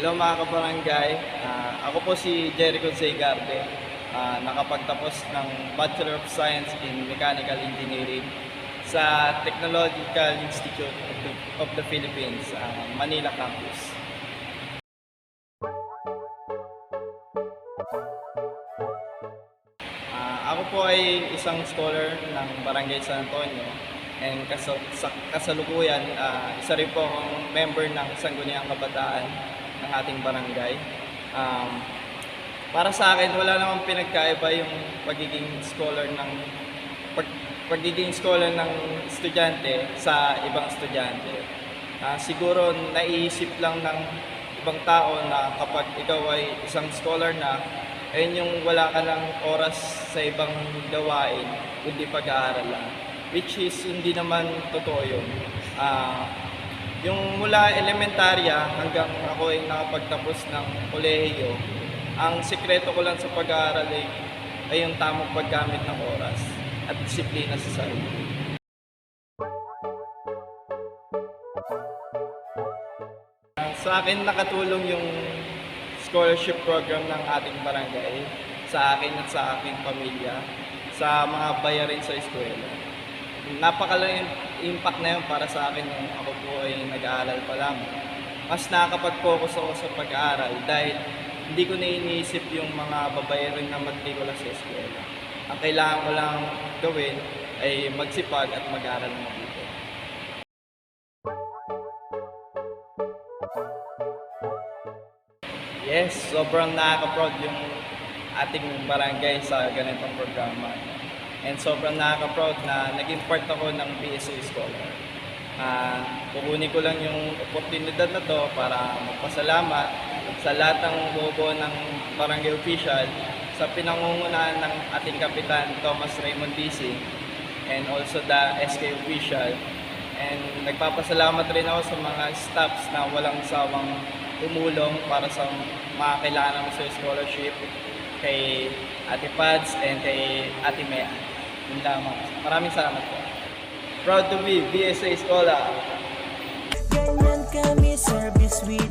Hello mga kabarangay, Ah, ako po si Jericho Zegarde, Ah, nakapagtapos ng Bachelor of Science in Mechanical Engineering sa Technological Institute of the, of the Philippines, ah, Manila Campus. Ah, ako po ay isang scholar ng Barangay San Antonio and kasal, sa, kasalukuyan, ah, isa rin po akong member ng Sangguniang Kabataan ng ating barangay. Um, para sa akin, wala namang pinagkaiba yung pagiging scholar ng pag, pagiging scholar ng estudyante sa ibang estudyante. Ah, siguro naiisip lang ng ibang tao na kapag ikaw ay isang scholar na, ayun yung wala ka ng oras sa ibang gawain, kundi pag-aaral lang. Which is hindi naman totoo yun. Ah, yung mula elementarya hanggang ako ay nakapagtapos ng kolehiyo, ang sikreto ko lang sa pag-aaral ay, ay yung tamang paggamit ng oras at disiplina sa sarili. Sa akin nakatulong yung scholarship program ng ating barangay sa akin at sa aking pamilya sa mga bayarin sa eskwela. Napakalaking impact na yun para sa akin nung ako po ay nag-aaral pa lang. Mas nakakapag-focus ako sa pag-aaral dahil hindi ko na iniisip yung mga babayarin na matrikula sa eskwela. Ang kailangan ko lang gawin ay magsipag at mag-aaral ng. Yes, sobrang nakaka-proud yung ating barangay sa ganitong programa. And sobrang nakaka-proud na naging part ako ng PSA Scholar. Ah, kukunin ko lang yung oportunidad na to para magpasalamat sa lahat ng bobo ng barangay official sa pinangungunahan ng ating kapitan Thomas Raymond DC and also the SK official. And nagpapasalamat rin ako sa mga staffs na walang sawang tumulong para sa mga kailangan sa scholarship kay Ate Pads and kay Ate Mea. Yun lamang. Maraming salamat po. Proud to be BSA Scholar. Ganyan kami service with